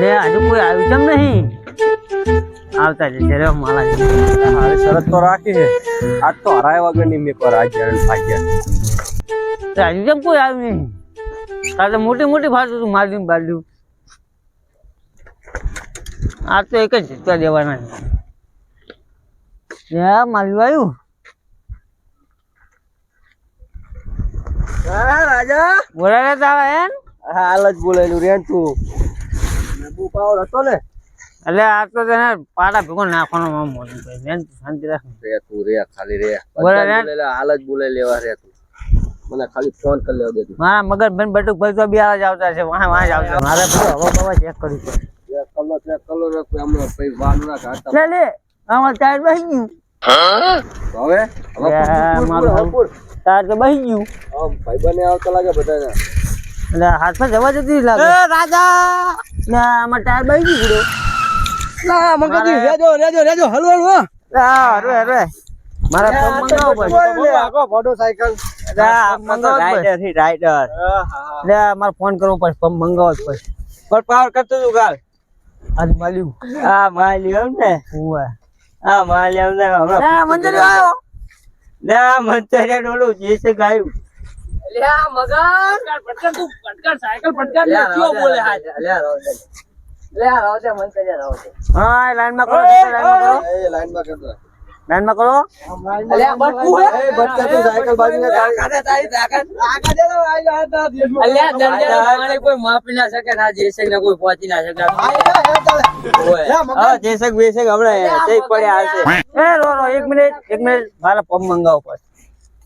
લે હજુ કોઈ આવ્યું કેમ નહીં. આવતા જશે રે માલા હારે શરત તો રાખી છે. આજ તો હરાય વગરની મેં પર આ જરણ ભાગ્યા. હજુ કેમ કોઈ આવ્યું નહીં. કાલે મોટી મોટી ફાટું તું માર્યું બાલ્યું આ તો એક જ જીતવા દેવાના છે. યા માલ્યું આવ્યું? રાજા? બોલા રે તારા એમ. હાલ જ બોલેલું રે તું બહુ પાવર હતો ને. એટલે આ તો તને પાડા ભેગો નાખવાનો ભાઈ. મેન શાંતિ રાખ. રે તું રે ખાલી રે. બોલે બધા બોલેલા, હાલ જ બોલે લેવા રે તું મને ખાલી ફોન કરી લેવા દે તું મારા મગજ બેન બટુક ભાઈ તો બિહાર જ આવતા છે. વાહ વાહ જ આવતા મારે બધું હવા બવા ચેક કરવું પડે ચેક કલો ચેક કલો રે કોઈ હમણાં ભાઈ વાર ના કાઢતા લે લે આમાં ટાયર બેસી ગયું. હવે? હવે મારું. ટાયર તો બેસી ગયું. આમ ભાઈબંધને આવતા લાગે બધાને. એટલે હાથમાં જવા જતી લાગે. રાજા! ને આમાં ટાયર બાઈ ગયો ના મંગાજી, રેજો રેજો રેજો હલવો હલવો હા. રે રે મારા પગ મંગાવો પડે મોટરસાયકલ ફોટો સાયકલ. એટલે મારે ફોન કરવો પડશે પંપ મંગાવો જ પડશે પર પાવર કરતો તું ગાલ આજ મળ્યું આ માલ્યું એમ ને? હોવે. આ માલ્યું ને હમણાં મંદિર આવ્યો. ના ડોલું જે છે ગાયું. હા લાઈનમાં કરો લાઈનમાં કરો. એ લાઈનમાં કરતો લાઈનમાં કરો. એ બટકા તું સાયકલ બાજુ ને જેસક બેસક હમણાં જઈ પડ્યા હશે એ રો રો એક મિનિટ એક મિનિટ મારા પંપ મંગાવો પડશે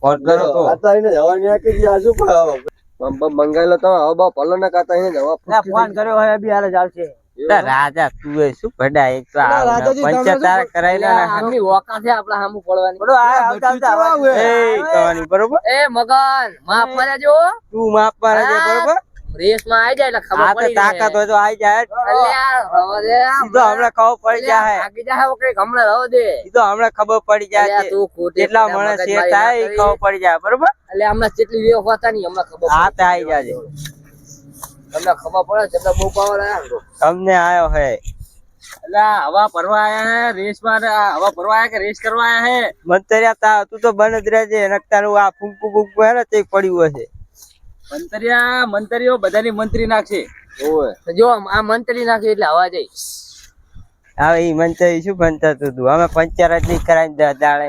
ફોન કરો તો. આતાઈને જવા ન્યા કે આજુ પમ પમ મંગાયેલો તો. હવે બા પલો ને કાતા એને જવા ફોન કર્યો હોય બી હારે ચાલશે રાજા તું એ શું ભડાય એક તો પંચતાર કરાયેલા બડો આ આવતા આવતા એ કહાની બરોબર? એ મગન માફ માર્યા જો તું માફ પર છે બરોબર? આવી જાય એટલે ખબર પડી તાકાત હોય તો આઈ જાય. અલ્યા રવા દે સીધો હમણાં ખબર પડી જાય આગી જાય ઓકે હમણાં રવા દે. સીધો હમણાં ખબર પડી જાય તું ખોટી જેટલા ખોટા માણસ મગજમારી શેર થાય એ ખબર પડી જાય બરોબર? અલ્યા હમણાં જેટલી વેવ હોતા નહીં હમણાં ખબર પડી. તો આઈ જાજે. હમણાં ખબર પડે જેટલા બહુ પાવર તમને આયો હે. એટલે હવા ભરવા આયા હે રેસમાં હવા ભરવા આયા કે રેસ કરવા આયા હે? મંતરિયા તા તું તો બન જ રહેજે નકતાનું આ ફૂંકું ફૂંકું હે ને તે પડ્યું હશે. મંતરિયા મંતરીઓ બધાની મંત્રી નાખશે. ઓય જો આ મંત્રી નાખે એટલે હવા જાય. હવે ઈ મંત્રી શું બનતા તું? અમે પંચાયતની કરાવી દે દાડે.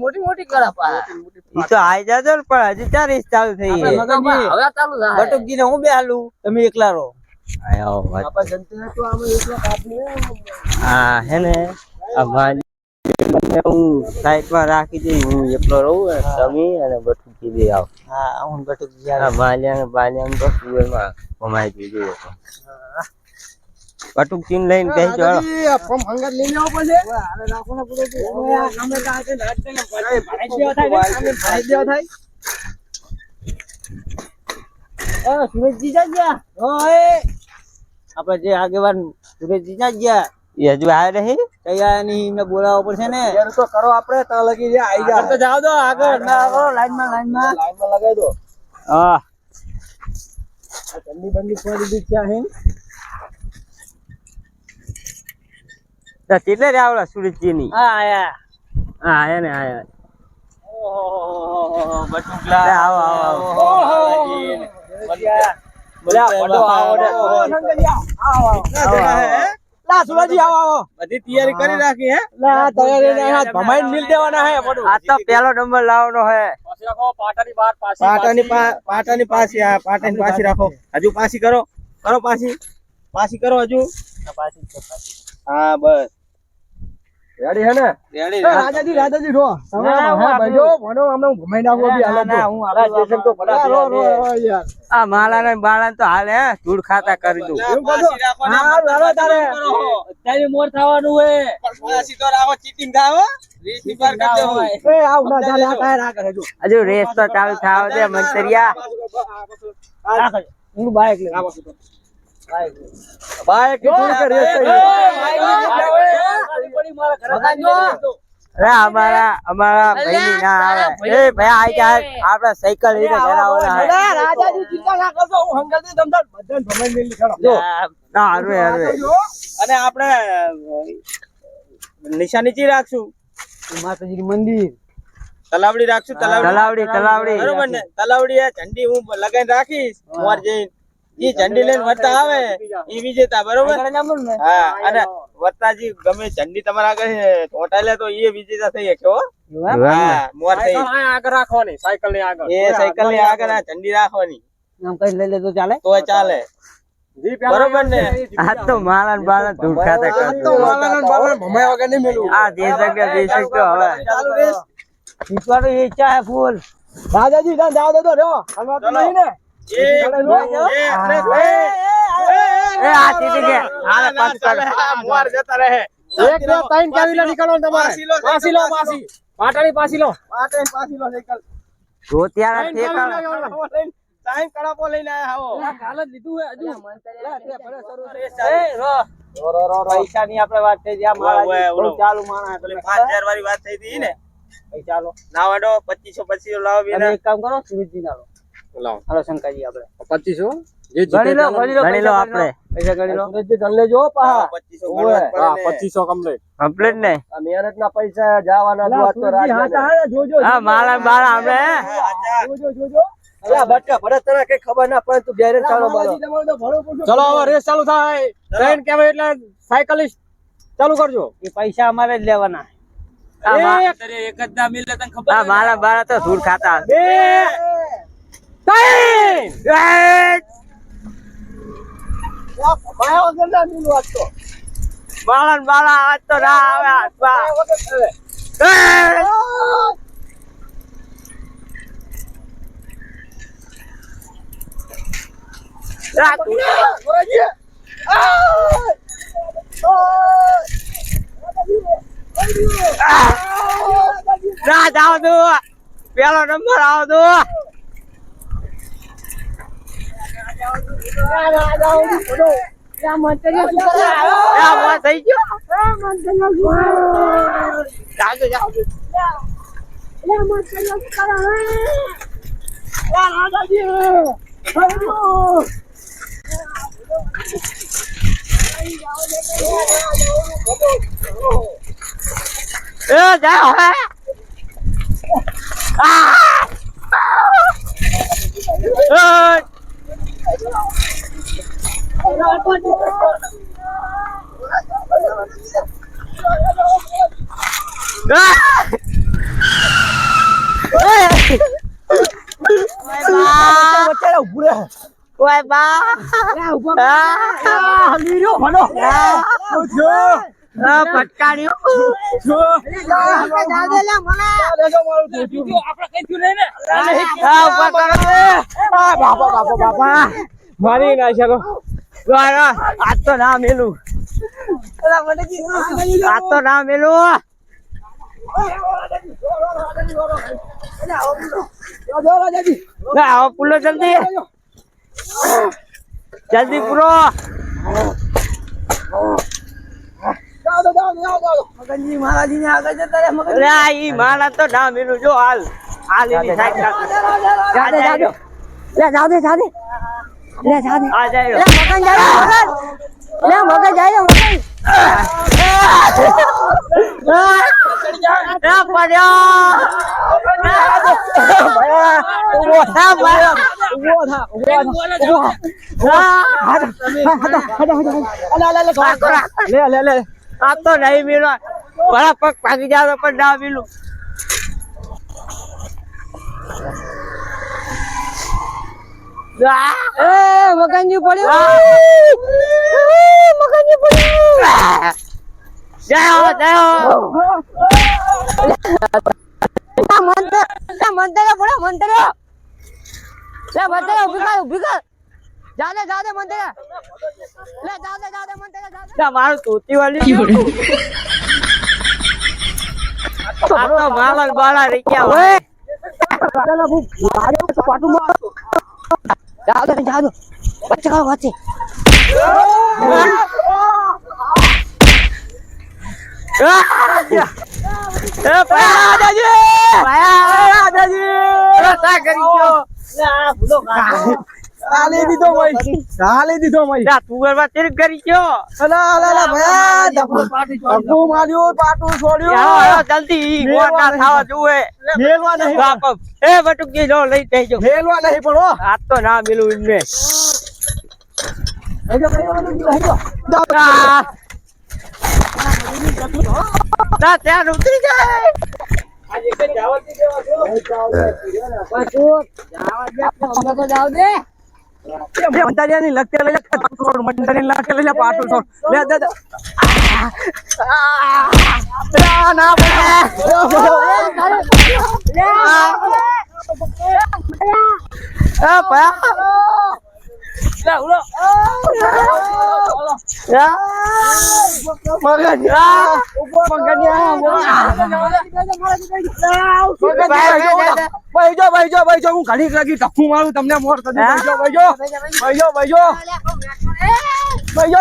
મોટી મોટી કરે તો આઈ જાજો ને પણ હજી ચાર રેસ ચાલુ થઈ હવે ચાલુ બટુકજી ને હું બે હાલું તમે એકલા રહો. આયો વાત. આપા જનતા તો આમે એકલો કાપી હા હે ને? આ મને હું સાઈડમાં રાખી દઈ હું એકલો રહું તમે અને બટુકી દઈ આવ. હા હું બટુકજી આ માલિયા ને બાલિયા ને તો કુવેરમાં કમાઈ દીધું હતો બટુક ચીન લઈને જાઓ આ ફોર્મ હંગાત લઈને આવો પછી. એ સુરેશજી જા ગયા ઓય આપણે જે આગેવાન સુરેશજી જા ગયા એ હજુ આવે નહીં? તૈયારની એમને બોલાવવો પડશે ને. યાર તો કરો આપણે તા લગી જાય આઈ આગળ તો જાવ દો આગળ. ના કરો લાઈનમાં લાઈનમાં. લાઈનમાં લગાઈ દો. હા. ઠંડી બંડી ખોલી દીધી છે અહીં તો કેટલે રે આવડા સુરતજી ની હા આયા. હા આયા ને આયા. ઓહો બટુકલા. આવો આવો આવો. બધી તૈયારી કરી રાખી હે? લા તૈયારી ને હાથ ભમાઈ મિલ દેવાના હે બધું. આ તો પહેલો નંબર લાવવાનો હે. પાટાની પા- પાટાની પાછી આ પાટાની પાછી રાખો. હજુ પાછી કરો. કરો પાછી. પાછી કરો હજુ. હા બસ. રેડી હે ને? રેડી રાજાજી રાજાજી રો. તમે ના, હું હે આપણું- ભાઈઓ ભણો અમને ઘુમાઈ નાખો બી હાલત ના, હું આ જેસન તો ભલા રો રો રો યાર. આ માલા ને બાળા તો હાલ હે? ધૂળ ખાતા કરી દઉં. એવું બધું હા લાવો તારે. અત્યારે મોર થવાનું હે. એ આવ ના ચાલે આ કાંઈ ના કરે જો હજુ રેસ તો ચાલુ થાવ છે મંતરિયા. બાઈક બાઈકની થોડી કે રેસ થઈ મગન જો અરે અમારા અમારા ભાઈ ના આવે. એ ભાઈ આઈ જાય આપણે સાયકલ લઈને ઘરાવો ના રાજાજી ચિંતા ના કરજો હું હંગલથી તમતાર બધાને ભમાઈ મેલી જો. ના હરવે હરવે. અને આપણે નિશાની ચી રાખશું? માતાજી મંદિર. તલાવડી રાખશું તલાવડી. તલાવડી તલાવડી. બરોબર ને? તલાવડી આ ઝંડી હું લગાઈને રાખીશ મોર જઈને ઈ ઝંડી લઈને વરતા આવે ઈ વિજેતા બરોબર? હા અને વરતાજી ગમે ઝંડી તમારા આગળ ચોંટાડે તો એ વિજેતા થઈ શકે હા. મોર થઈ. આગળ રાખવાની સાયકલની આગળ. એ સાયકલની આગળ આ ઝંડી રાખવાની. આમ કઈ લઈ લે તો ચાલે. તો ચાલે બરોબર ને? આ તો મારા ને ધૂળ ખાતા કરતું. આ દેશક ને બેશક તો હવે. ચાલુ રેસ જીતવાનો ઈચ્છા હે ફૂલ. દાદાજી ના દાદા તો રહ્યો. હલવા તો નહીં ને. એ આ તીધી કે હાલે પાછું ચાલે. મોર જતા રહે. એક બે ત્રણ કેવીલા નીકળો તમારે. પાસી લો, પાસી પાટાની પાસી લો. પાટે પાછી લો. સાયકલ ધોતિયાના ત્રણ ઠેકાણા. કેવીલા કડાપો લઈને ટાઈમ કડાપો લઈને આયા આવો કાલ જ લીધું હે હજુ. પૈસા ની આપણે વાત થઈ જ્યાં મારા ચાલુ માણસ પેલી પાંચ હજાર વાળી વાત થઈ હતી ને? ચાલો. ના વાડો પચીસો પચીસો લાવો એક કામ કરો સુરજી ના લાવો. હાલો શંકરજી આપણે. પચીસો? ગણી લો ગણી લો ગણી લો પૈસા. આપણે. પૈસા ગણી લો. ગણ લેજો હા, પચીસો ગણવા જ પડે ને. પચીસો કમ્પ્લીટ. કમ્પ્લીટ ને? મહેનત ના પૈસા જવાના જો આ તો રાજ્ય હા મારા ને બાળા આપણે હા, અચ્છા. ચલો હવે રેસ ચાલુ થાય. ટ્રેન એટલે સાયકલિસ્ટ ચાલુ કરજો. એ પૈસા અમારે જ લેવાના. એક જ ના મિલે તને ખબર મારા બારા તો ધૂળ ખાતા. બે ત્રણ બાળા ને બાળા આજ તો ના આવે હાથમાં. આવતું પેલો નંબર ના જાવ તું પેલો નંબર આવ તું આ મોં થઈ ગયો જાજો, જાજો. એ જાઓ હે આ! ઓય! આ! ઓય! ઓય બા આ! આ પટકાડ્યું આ ઊભા કરો બાપા બાપા બાપા મારી નાખ્યા વાહ, આજ તો ના મેલું. આજ તો ના મેલું. ના પુલો જલ્દી. જલ્દી પૂરો. મગનજી મહારાજી ને આગળ જતા રહ્યા મગન અરે ઈ મારા તો ના મેલું જો હાલ. એની સાઈડ લે લે આ જાય લે મગન જાય મગન. લે મગન જાય મગન. ના પડ્યો. ના પડ્યો લે લે લે. આ તો નહીં મિલો ભલા પગ ભાગી તો પણ ના મિલું એ મગનજી પડ્યો. મગનજી પડ્યું. જાઓ જાઓ મંતર મંતર પડ્યો મંતર. લે મંતર ઊભી કર ઊભી કર. જાદે જાદે મંતે લે જાદે જાદે મંતર જાદે. ના મારું ધોતી વાળી. આ તો માલા ને બાલા રહી ગયા હોય. જાદે જાદે. બચ્ચે ખાઓ બચ્ચે Ah! એ પયા દાદાજી પયા દાદાજી સા કરી ગયો. ગાલી દીધો ભાઈ. ગાલી દીધો ભાઈ. જા તું ગરબા તેર કરી ગયો અલા અલા ભયા ધક્કો માર્યો પાટું છોડ્યો. જલ્દી ના થાવા જોવે મેલવા નહીં. બાપ એ બટુકી લો લઈ જઈજો મેલવા નહીં પણ હો. આ તો ના મિલું ઇનમે ના ત્યાં ઉતરી જાય. મંતારિયાની લગતે લઈ છોડ મંતારિયાની લગતે લઈ પાટું છોડ. લે દે દે આ ના. એ પયા. હું ઘડીક લાગી ટક્કુ મારું તમને મોર કરી ભાઈ જો ભાઈ જો ભાઈ જો ભાઈ જો ભાઈ જો ભાઈ જો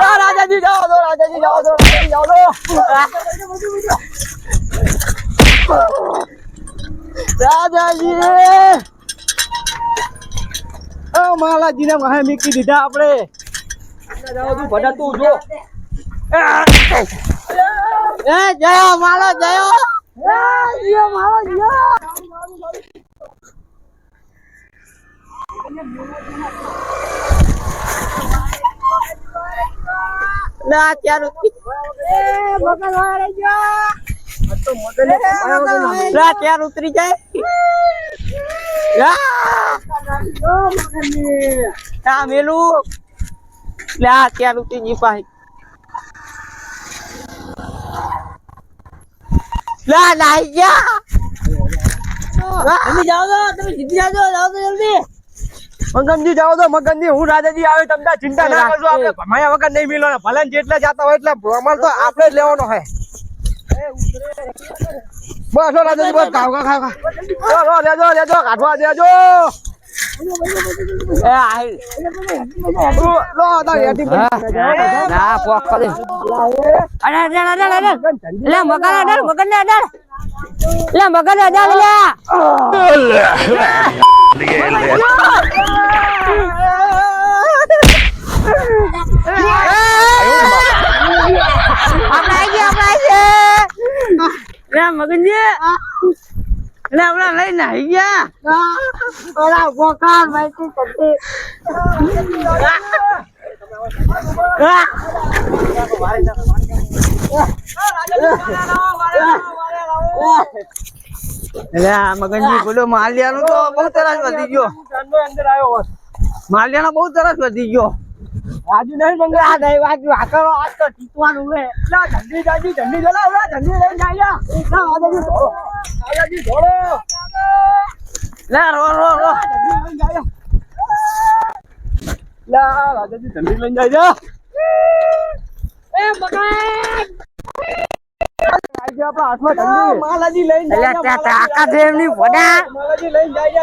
આ રાજાજી જાઓ દો રાજાજી જાઓ દો રાજાજી જાઓ દો રાજાજી ઓ માલાજીને વાહે મીકી દીધા આપણે. જાઓ તું ભડા તું જો. એ જયો માલા જયો. ના ચાર ચાર ઉતરી જાય? ના મેલું. લે ચાર ઉતરી ગઈ પાછી લા નાઈ તમે જાઓ તો તમે જીતી જાઓ જાઓ તો જલ્દી. મગનજી જાઓ તો. મગનજી હું રાજાજી આવે તમને ચિંતા ના. કરજો આપણે ભમાયા વગર નહીં મિલવાના. ભલે જેટલા જતા હોય એટલે અમારે તો આપણે જ લેવાનો હે. બસ લો રાજાજી બસ ખાવ ખાવ ખાવ લો લો લેજો લેજો કાઢવા દેજો. એ આઈ લો લો તારી હેઠી પડી. ના પોક કરે અરે અરે અરે અરે લે મગન અડે મગન ને અડે લે મગન અડે લે આપણે આવી ગયા આપણે આવી ગયા લે મગનજી લે આપણે લઈને આવી ગયા. ઓલા બોકાર માહિતી કરતી એટલે આ મગનજી બોલો માલિયાનો તો બહુ તરસ વધી ગયો. માલિયાનો બહુ તરસ વધી ગયો. રાજુ નહીં મંગળ આ દઈ વાગ્યું. આકરો આજ તો જીતવાનું હે લા ઝંડી જાજી લા જાય ધોળો. ધોળો. રો રો રો. લા રાજાજી જાય એ મગન! હાથમાં માલાજી લઈને ત્યાં એમની માલાજી લઈને જાય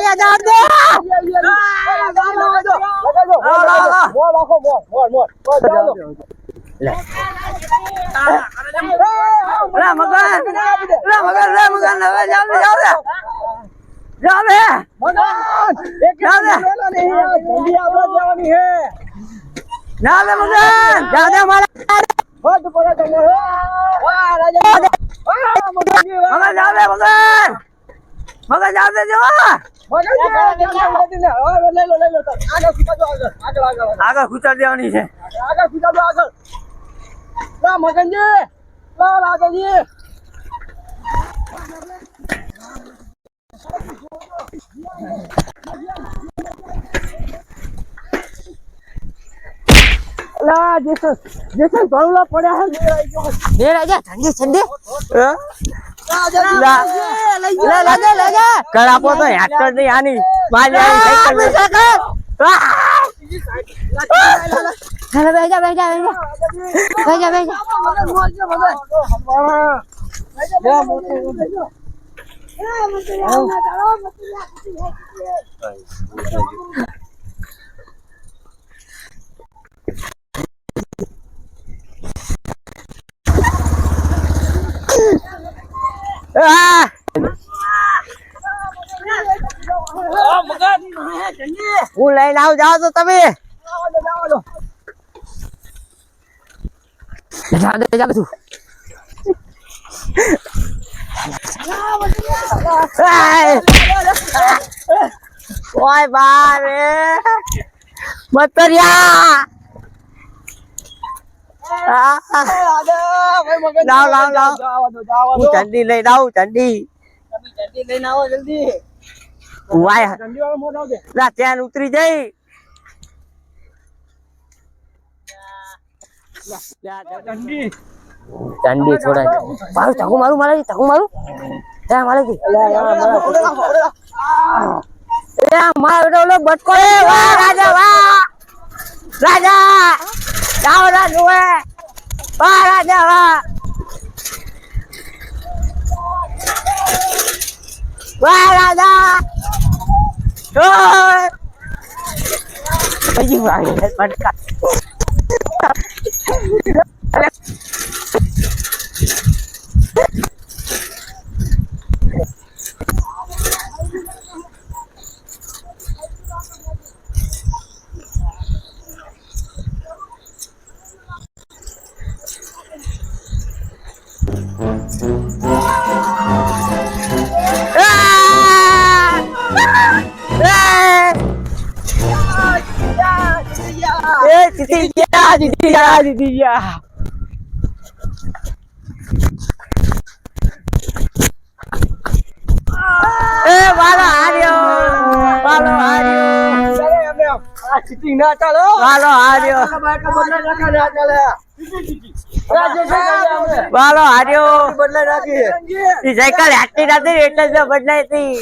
લે, મગન. લે, મગન, લે, મગન, હવે જાવ દે, જાવ દે. જાવ દે. જાવ દે, મગન. જાવ દે, મારા. મગન, જાવ દે, મગન. મગન, જાવ દે, જો. આગળ ખૂચા દેવાની છે. મગનજી લા રાજાજી લા જેસન જેસન ભણલા પડ્યા હે બે રાજા ઠંડી ઠંડી આપો તો તો નહીં આની મારી આની સાયકલ! ચાલો બેજા બેજા બેજા બેજા બેજા હું લઈને આવું જાઓ છો તમે! ઓય બારે મતરિયા! લાવ લાવ લાવ હું ચંડી લઈને આવું ચંડી વાય. ના ત્યાં ઉતરી જઈ. ચંડી છોડા મારું ચાકુ મારું મારે ચાકુ મારું. ત્યાં મારે એ મારો બટકો. એ વાહ રાજા વાહ. રાજા. જાઓ રાજુ એ વાહ રાજા વાહ વાહ રાજા ઓય જીતી ગયા જીતી ગયા એ વાલો હાર્યો. વાલો હાર્યો. વાલો હાર્યો. વાલો હાર્યો. ઈ સાયકલ હાટી નથી ને એટલે જ બદલાઈ હતી.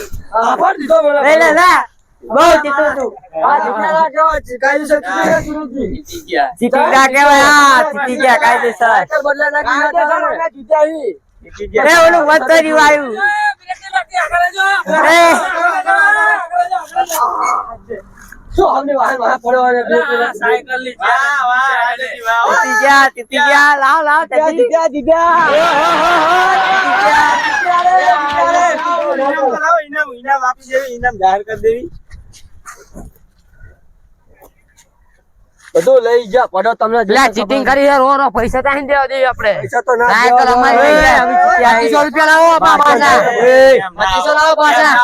લાવ લાવ જીતી ઇનામ ઇનામ આપી દેવી ઇનામ જાહેર કરી દેવી. બધું લઈ જા પડો તમને જે લે ચીટિંગ કરી યાર રો રો પૈસા ત્યાં દેવા દે આપણે. પૈસા તો ના સાયકલ અમારે અમારી લઈ એ, જાય અમે પચીસો જીત્યા. રૂપિયા લાવો આપા પાછા. 2500 લાવો પાછા.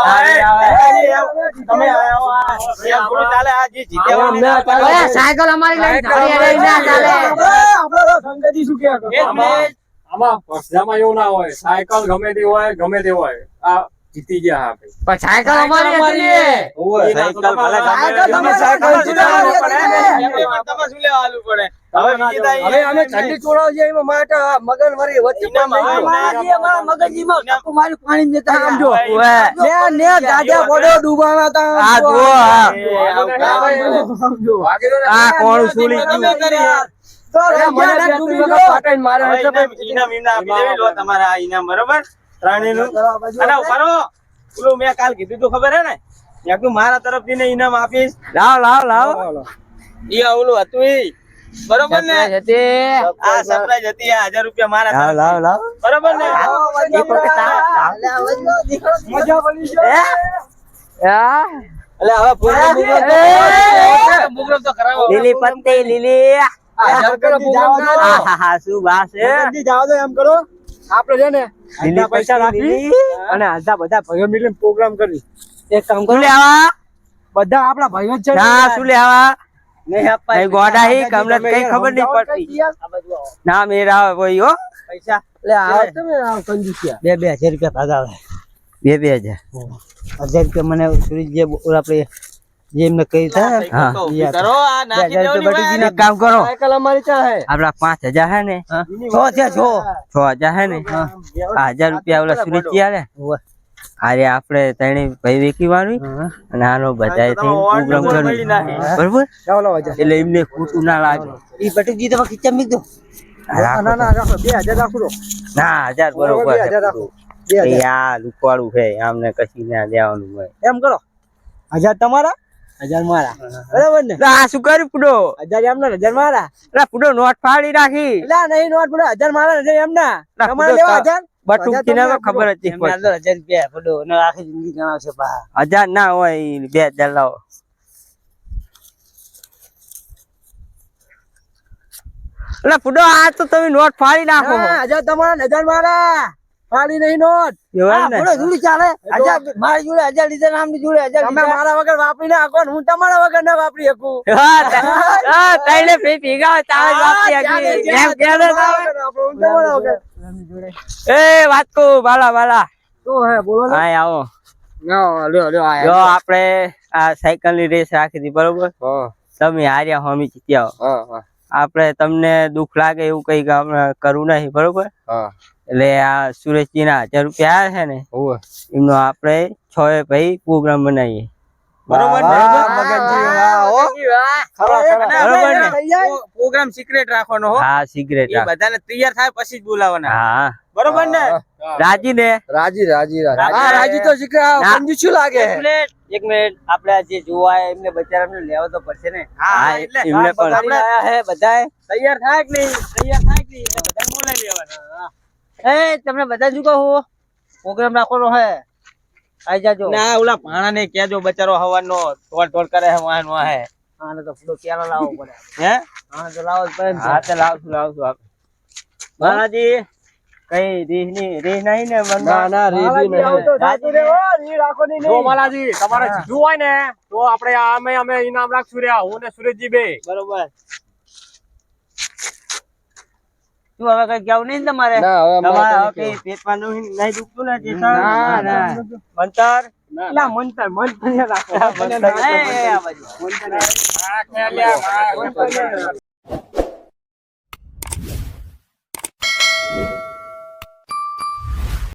તમે આવો આ પૂરી ચાલે આ જી જીતેવા ના ચાલે. સાયકલ અમારી લઈ ગાડી લઈ ના ચાલે. આમાં સ્પર્ધામાં એવું ના હોય. સાયકલ ગમે તે હોય ગમે તે હોય. આ જીતી ગયા આપણે. પણ સાયકલ અમારી હતી. સાયકલ ભલે તમે સાયકલ સાયકલ પડે. શું લેવાનું પડે? હવે અમે ઠંડી છોડાવ છે એમાં માટે મગન મારી વચ્ચે ઇનામમાં નહીં. મારી પાણી જતા સમજો ને ને ગાજા પડો ડૂબાણા તા આ જો. આ. કોણ સુલી તમે કરી તો મને ડૂબી ગયો. પાટણ મારે એટલે ઇનામ ઇનામ ઇનામ આપી દેવી. લો તમારે આ ઇનામ બરોબર? ત્રણેયનું. અને ઊભા પેલું મેં કાલ કીધું તું ખબર હે ને? મારા તરફથી ને ઇનામ આપીશ. લાવ લાવ લાવ. ઈ ઓલું હતું ઈ. બરોબર ને? આ સરપ્રાઈઝ હતી. આ હજાર રૂપિયા મારા લાવ લાવ લાવ. બરોબર ને? એક વખત લાવ, લાવ. મજા પડી છે. હે? હા. એટલે હવે પ્રોગ્રામ બોગ્રામ તો પ્રોગ્રામ તો કરાવો લીલી પત્તી લીલી. શું રૂપિયાનો પ્રોગ્રામ ના હા થાય. વાત છે આપણે છે ને લીલી પૈસા રાખી અને આધા બધા ભાઈઓ મિલીને પ્રોગ્રામ કરી. એક કામ કરો. લેવા બધા આપણા ભાઈઓ છે ના શું લેવા નહીં આપવા. કઈ ગોડા હી કમને કઈ ખબર નહીં પડતી. ના મેરા આવે કોઈ હો. પૈસા. લે આ તમે આવ કંજૂસિયા. બે બે હજાર રૂપિયા ભાગાવે બે બે હજાર. હજાર રૂપિયા મને સુરેશ જે આપણે એમને કહી થાય કામ કરો. આપડા પાંચ હજાર હે ને? છ છે છ છ હજાર હે ને? હજાર રૂપિયા ઓલા સુરતજી આલે અરે આપણે તેને ભાઈ વેકી વાળી અને આનો બધા પ્રોગ્રામ કરવી બરોબર? એટલે એમને ખોટું ના લાગે. એ બટુકજી તમે ખીચા મીક દો. ના ના રાખો. બે હજાર રાખો ના હજાર બરોબર યાર હજાર લુકવાળું છે આમને કશી ના દેવાનું હોય. એમ કરો. હજાર તમારા? હજાર મારા. બરાબર ને? આ શું કર્યું પુડો? હજાર એમના હજાર મારા. એટલે પુડો નોટ ફાડી રાખી એટલે નહીં નોટ પડે હજાર મારા હજાર એમના. ના, તમારે લેવા હજાર? બટુક તો ખબર હતી હજાર રૂપિયા પડો. અને આખી જિંદગી ગણાવશે પા હજાર ના હોય બે હજાર લાવો. એટલે પુડો આ તો તમે નોટ ફાડી નાખો. હજાર તમારા હજાર મારા. ફાડી નહીં નોટ એવું જોડી ચાલે. હજાર મારી જોડે હજાર લીધા નામની જોડે હજાર તમે મારા વગર વાપરી ના હું તમારા વગર ના વાપરી શકું. ત- તઈને ફી ભેગા વાપરી હકી. એમ? એ વાત કહું બાલા બાલા હા આવો. જો આપણે આ સાયકલની રેસ રાખી હતી બરોબર? તમે હાર્યા હોમી જીત્યા આપણે તમને દુઃખ લાગે એવું કઈ કામ કરવું નહીં બરોબર? એટલે આ સુરેશજી ના હજાર રૂપિયા આવ્યા છે ને એમનો આપણે છ એ ભાઈ પ્રોગ્રામ બનાવીએ. બરોબર પ્રોગ્રામ સિક્રેટ રાખવાનો હો. હા સિક્રેટ એ બધાને તૈયાર થાય પછી જ બોલાવાના. હા. બરોબર ને? રાજી ને રાજી. રાજી. હા રાજી તો સિક્રેટ ના. કંજૂસી લાગે? એક મિનિટ આપણે જે જોવા એમને બચારાને લેવા તો પડશે ને? હા, એમને પણ. આયા હે બધાય તૈયાર થાય કે નહીં? તૈયાર થાય કે નહીં? બધા બોલાવી લેવાના. એ તમને બધા શું હો પ્રોગ્રામ રાખવાનો હે? આઈ જાજો. ના ઓલા ભાણા ને કેજો બચારો હવાનો તોડ તોડ કરે હે વાહન વાહે. આને તો ફૂલો ક્યારે લાવવો પડે? હે? હા તો લાવો પડે ને. હા તો લાવશું લાવશું આપ બાલાજી કઈ રીહની રીહ નહીં ને મનમાં? ના, રીહ નહીં. રાજી ને? જો માલાજી તમારે સીધું હોય ને તો આપણે અમે અમે ઇનામ રાખશું રે. હું ને સુરેશજી બે બરોબર. શું હવે કઈ કેવું નહીં ને તમારે? ના તમારે પેટમાં નહીં નહીં દુખતું ને જેઠા? મંતર ના. મંતર? મંતર રાખો મંતર. એ, એ, આ બાજુ. આ ખેલ્યા,